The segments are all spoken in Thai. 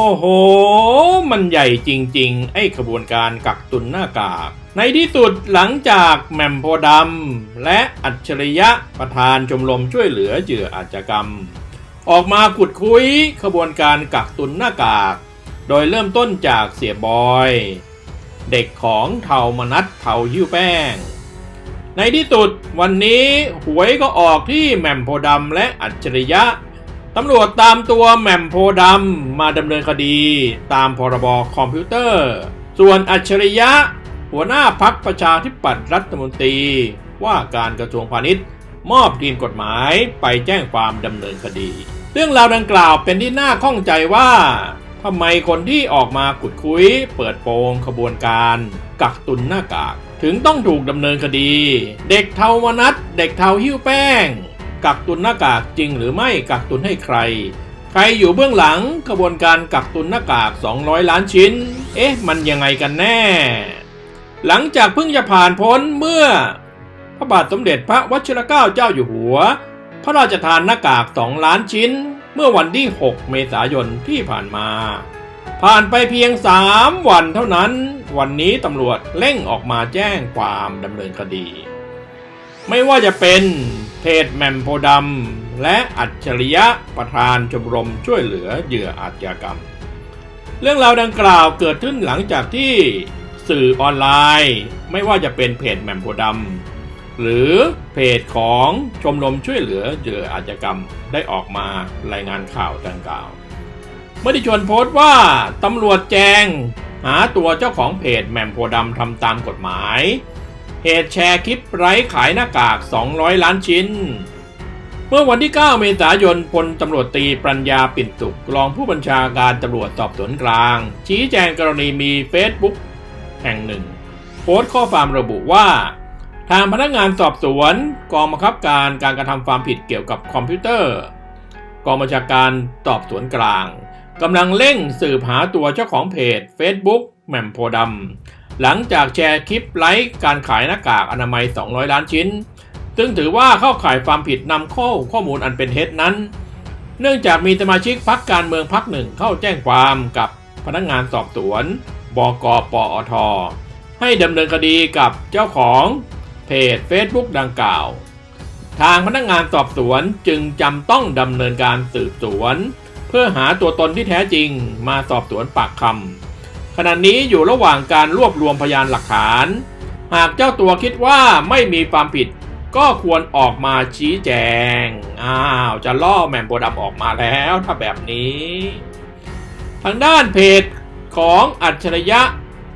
โอ้โห มันใหญ่จริงๆ ไอ้ขบวนการกักตุนหน้ากาก ในที่สุดหลังจากแหม่มโพดำและอัจฉริยะประธานชมรมช่วยเหลือเหยื่ออาชญากรรม ออกมาขุดคุยขบวนการกักตุนหน้ากาก โดยเริ่มต้นจากเสียบอย เด็กของเทามนัดเทายิ้วแป้ง ในที่สุดวันนี้หวยก็ออกที่แหม่มโพดำและอัจฉริยะ ตำรวจตามตัวแหม่มโพดำมาดำเนินคดีตามพรบคอมพิวเตอร์ ส่วนอัจฉริยะ หัวหน้าพักประชาธิปัตย์รัฐมนตรี ว่าการกระทรวงพาณิชย์ มอบทีมกฎหมายไปแจ้งความดำเนินคดี เรื่องราวดังกล่าวเป็นที่น่าข้องใจว่าทำไมคนที่ออกมาขุดคุย เปิดโปงขบวนการ กักตุนหน้ากาก ถึงต้องถูกดำเนินคดี เด็กเทามนัดเด็กเทาหิ้วแป้ง กักตุนหน้ากากจริงหรือไม่กักตุนให้ใคร ใครอยู่เบื้องหลังขบวนการกักตุนหน้ากาก 200 ล้านชิ้น เอ๊ะ มันยังไงกันแน่ หลังจากเพิ่งจะผ่านพ้นเมื่อ พระบาทสมเด็จพระวชิรเกล้าเจ้าอยู่หัว พระราชทานหน้ากาก 2 ล้านชิ้น เมื่อวันที่ 6 เมษายนที่ผ่านมา ผ่านไปเพียง 3 วันเท่านั้น วันนี้ตำรวจเร่งออกมาแจ้งความดำเนินคดี ไม่ว่าจะเป็น เพจแหมมโพดำและอัจฉริยะประธานชมรมช่วยเหลือเหยื่ออาชญากรรม เรื่องราวดังกล่าวเกิดขึ้นหลังจากที่สื่อออนไลน์ ไม่ว่าจะเป็นเพจแหมมโพดำหรือเพจของชมรมช่วยเหลือเหยื่ออาชญากรรมได้ออกมารายงานข่าวดังกล่าว เมื่อที่ชวนโพสต์ว่าตำรวจแจง หาตัวเจ้าของเพจแหม่มโพดำทำตามกฎหมาย เหตุแชร์คลิปไร้ขายหน้ากาก 200 ล้านชิ้น เมื่อวันที่ 9 เมษายนพลตำรวจตีปรัญญาปิ่นสุขรองผู้บัญชาการตำรวจสอบสวนกลาง ชี้แจงกรณีมีเฟซบุ๊กแห่งหนึ่ง โพสต์ข้อความระบุว่า ทางพนักงานสอบสวน กองบังคับการการกระทำความผิดเกี่ยวกับคอมพิวเตอร์ กองบัญชาการสอบสวนกลางกำลังเร่งสืบหาตัวเจ้าของเพจ Facebook แหม่มโพดำ หลังจากแชร์คลิปไลฟ์การขายหน้ากากอนามัย 200 ล้านชิ้น ซึ่งถือว่าเข้าข่ายความผิดนำข้อข้อมูลอันเป็นเท็จนั้น เนื่องจากมีสมาชิกพักการเมืองพักหนึ่งเข้าแจ้งความกับพนักงานสอบสวน บกปอท ให้ดำเนินคดีกับเจ้าของเพจ Facebook ดังกล่าว ทางพนักงานสอบสวนจึงจำต้องดำเนินการสืบสวน เพื่อหาตัวตนที่แท้จริงมาสอบสวนปากคำ ขณะนี้อยู่ระหว่างการรวบรวมพยานหลักฐาน หากเจ้าตัวคิดว่าไม่มีความผิด ก็ควรออกมาชี้แจง อ้าว จะล่อแหม่มโพธิ์ดำออกมาแล้วถ้าแบบนี้ ทางด้านเพจของอัจฉริยะ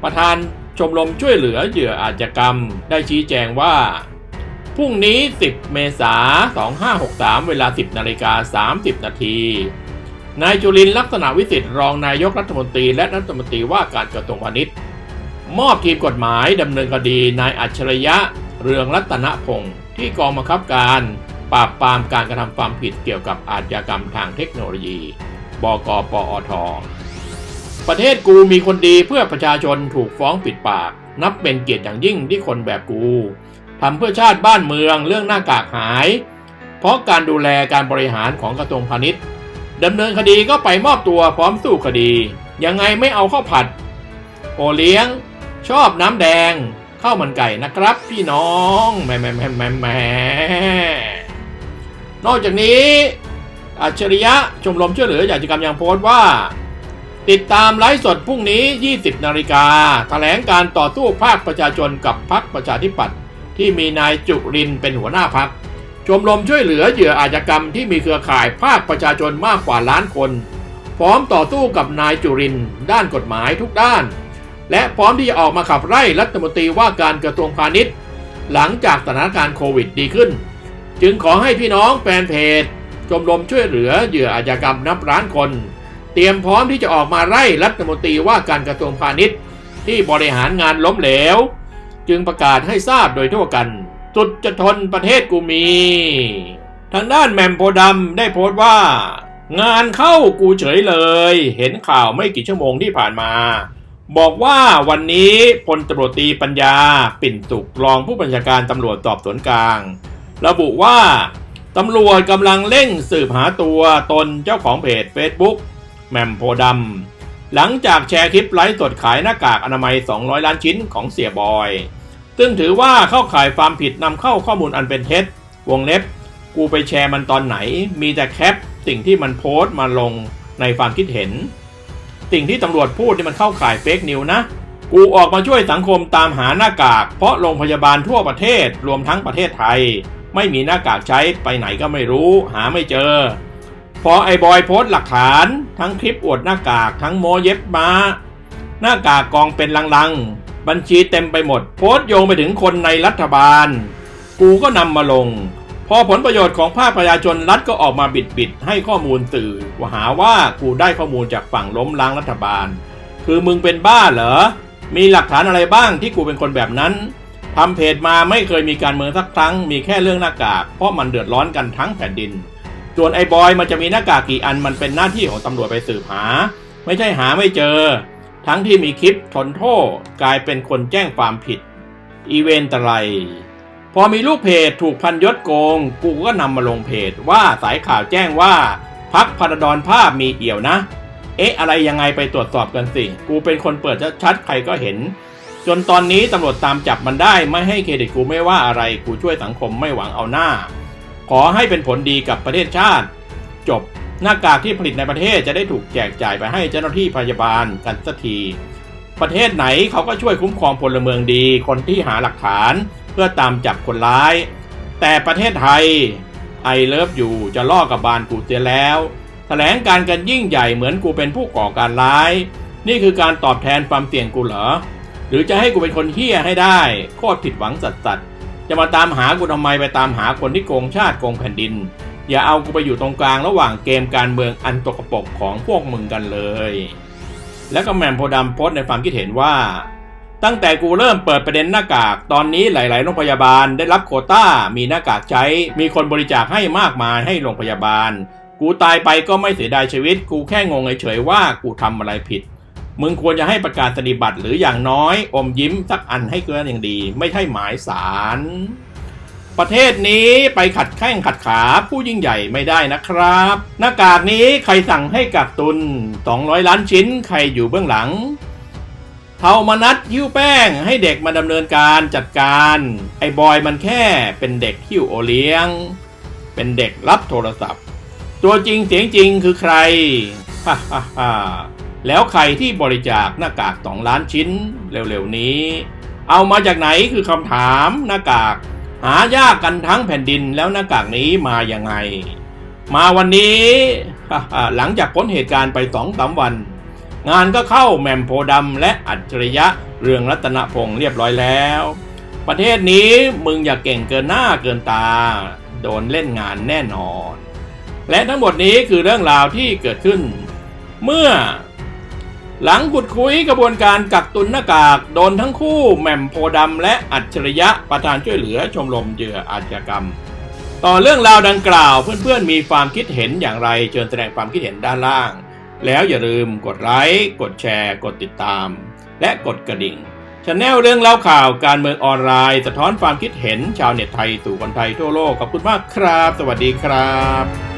ประธานชมรมช่วยเหลือเหยื่ออาชญากรรม ได้ชี้แจงว่าพรุ่งนี้ 10 เมษายน2563 เวลา 10 นาฬิกา 30 นาที นายจุลินลักษณะวิสิทธิ์รองนายกรัฐมนตรีและรัฐมนตรีว่าการกระทรวงพาณิชย์มอบทีมกฎหมายดำเนินคดีนายอัจฉริยะ เรืองรัตนพงศ์ที่กองบังคับการ ปราบปรามการกระทำความผิดเกี่ยวกับอาชญากรรมทางเทคโนโลยี บกปอท ประเทศกูมีคนดีเพื่อประชาชนถูกฟ้องปิดปาก นับเป็นเกียรติอย่างยิ่งที่คนแบบกูทำเพื่อชาติบ้านเมืองเรื่องหน้ากากหาย เพราะการดูแลการบริหารของกระทรวงพาณิชย์ ดำเนินคดีก็ไปมอบตัวพร้อมสู้คดี ยังไงไม่เอาข้าวผัด โอเลี้ยง ชอบน้ำแดงข้าวมันไก่นะครับพี่น้องแหม่แหม่แหม่แหม่แมนอกจากนี้ อัจฉริยะชมรมช่วยเหลืออยากจะกรรมยังโพสต์ว่า ติดตามไลฟ์สดพรุ่งนี้ 20 นาฬิกาแถลงการต่อสู้ภาคประชาชนกับพรรคประชาธิปัตย์ที่มีนายจุรินเป็นหัวหน้าพรรค ชมรมช่วยเหลือเหยื่ออาชญากรรมที่มีเครือข่ายภาคประชาชนมากกว่าล้านคน พร้อมต่อสู้กับนายจุรินด้านกฎหมายทุกด้าน และพร้อมที่จะออกมาขับไล่รัฐมนตรีว่าการกระทรวงพาณิชย์ หลังจากสถานการณ์โควิดดีขึ้น จึงขอให้พี่น้องแฟนเพจชมรมช่วยเหลือเหยื่ออาชญากรรมนับล้านคน เตรียมพร้อมที่จะออกมาไล่รัฐมนตรีว่าการกระทรวงพาณิชย์ ที่บริหารงานล้มเหลว จึงประกาศให้ทราบโดยทั่วกัน สุดจะทนประเทศกูมี ทางด้านแหมมโพดำได้โพสต์ว่า งานเข้ากูเฉยเลย เห็นข่าวไม่กี่ชั่วโมงที่ผ่านมา บอกว่าวันนี้พลตำรวจตีปัญญา ปิ่นสุขรองผู้บัญชาการตำรวจสอบสวนกลาง ระบุว่าตำรวจกำลังเร่งสืบหาตัวตนเจ้าของเพจ Facebook แหมมโพธิ์ดหลังจากแชร์คลิปไลฟ์สดขายหน้ากากอนามัย 200 ล้านชิ้นของเสียบอย ซึ่งถือว่าเข้าข่ายความผิดนำเข้าข้อมูลอันเป็นเท็จ วงเล็บ กูไปแชร์มันตอนไหน มีแต่แคปสิ่งที่มันโพสต์มาลงในความคิดเห็น สิ่งที่ตำรวจพูดนี่มันเข้าข่ายเฟกนิวนะ กูออกมาช่วยสังคมตามหาหน้ากาก เพราะโรงพยาบาลทั่วประเทศรวมทั้งประเทศไทย ไม่มีหน้ากากใช้ไปไหนก็ไม่รู้ หาไม่เจอ พอไอ้บอยโพสต์หลักฐาน ทั้งคลิปอวดหน้ากาก ทั้งโมเย็บมาหน้ากากกองเป็นลังๆ บัญชีเต็มไปหมด โพสต์โยงไปถึงคนในรัฐบาล กูก็นำมาลง พอผลประโยชน์ของภาคประชาชนรัฐก็ออกมาบิดบิดให้ข้อมูลสื่อว่าหาว่ากูได้ข้อมูลจากฝั่งล้มล้างรัฐบาล คือมึงเป็นบ้าเหรอ มีหลักฐานอะไรบ้างที่กูเป็นคนแบบนั้นทำเพจมาไม่เคยมีการเมืองสักครั้ง มีแค่เรื่องหน้ากาก เพราะมันเดือดร้อนกันทั้งแผ่นดิน ส่วนไอ้บอยมันจะมีหน้ากากกี่อันมันเป็นหน้าที่ของตำรวจไปสืบหา ไม่ใช่หาไม่เจอ ทั้งที่มีคลิปทนโทษกลายเป็นคนแจ้งความผิด อีเวนต์อะไร พอมีลูกเพจถูกพันยศโกง กูก็นำมาลงเพจว่าสายข่าวแจ้งว่าพักพรดอนภาพมีเอี่ยวนะ เอ๊ะ อะไรยังไงไปตรวจสอบกันสิ กูเป็นคนเปิดชัดๆใครก็เห็น จนตอนนี้ตำรวจตามจับมันได้ไม่ให้เครดิตกูไม่ว่าอะไรกูช่วยสังคมไม่หวังเอาหน้า ขอให้เป็นผลดีกับประเทศชาติ จบ หน้ากากที่ผลิตในประเทศจะได้ถูกแจกจ่ายไปให้เจ้าหน้าที่พยาบาลกันสักที ประเทศไหนเขาก็ช่วยคุ้มครองพลเมืองดี คนที่หาหลักฐาน เพื่อตามจับคนร้าย แต่ประเทศไทยไอเลิฟอยู่จะล่อกับบานกูเสียแล้วแถลงการกันยิ่งใหญ่เหมือนกูเป็นผู้ก่อการร้าย นี่คือการตอบแทนความเสี่ยงกูเหรอ หรือจะให้กูเป็นคนเฮี้ยให้ได้ โคตรผิดหวังสัสๆจะมาตามหากูทำไมไปตามหาคนที่โกงชาติโกงแผ่นดิน อย่าเอากูไปอยู่ตรงกลางระหว่างเกมการเมืองอันตกปกของพวกมึงกันเลย แล้วก็แหมมโพธิ์ดำโพสในความคิดเห็นว่า ตั้งแต่กูเริ่มเปิดประเด็นหน้ากาก ตอนนี้หลาย ๆ โรงพยาบาลได้รับโคต้า มีหน้ากากใช้ มีคนบริจาคให้มากมายให้โรงพยาบาล กูตายไปก็ไม่เสียดายชีวิต กูแค่งงเฉยๆว่ากูทำอะไรผิดมึงควรจะให้ประกาศนียบัตรหรืออย่างน้อย อมยิ้มสักอันให้เกินอย่างดี ไม่ใช่หมายสาร ประเทศนี้ไปขัดแข้งขัดขาผู้ยิ่งใหญ่ไม่ได้นะครับ หน้ากากนี้ใครสั่งให้กักตุน 200 ล้านชิ้นใครอยู่เบื้องหลัง เทามานัดยิ้วแป้งให้เด็กมาดำเนินการจัดการ ไอ้บอยมันแค่เป็นเด็กหิ้วโอเลี้ยง เป็นเด็กรับโทรศัพท์ ตัวจริงเสียงจริงคือใครฮ่าฮ่าฮ่าแล้วใครที่บริจาคหน้ากากสองล้านชิ้นเร็วๆนี้ เอามาจากไหนคือคำถามหน้ากาก หายากกันทั้งแผ่นดินแล้วหน้ากากนี้มายังไง มาวันนี้หลังจากพ้นเหตุการณ์ไปสองสามวัน งานก็เข้าแหม่มโพดำและอัจฉริยะเรืองรัตนพงศ์เรียบร้อยแล้ว ประเทศนี้มึงอย่าเก่งเกินหน้าเกินตา โดนเล่นงานแน่นอน และทั้งหมดนี้คือเรื่องราวที่เกิดขึ้น เมื่อ หลังขุดคุยกระบวนการกักตุนหน้ากากโดนทั้งคู่แหม่มโพดำและอัจฉริยะประธานช่วยเหลือชมรมเหยื่ออาชญากรรม ต่อเรื่องราวดังกล่าวเพื่อนๆมีความคิดเห็นอย่างไรเชิญแสดงความคิดเห็นด้านล่าง แล้วอย่าลืมกดไลค์กดแชร์ กดติดตาม และกดกระดิ่งช anel เรื่องเล่าข่าวการเมืองออนไลน์สะท้อนความคิดเห็นชาวเน็ตไทยสู่คนไทยทั่วโลกขอบคุณมากครับ สวัสดีครับ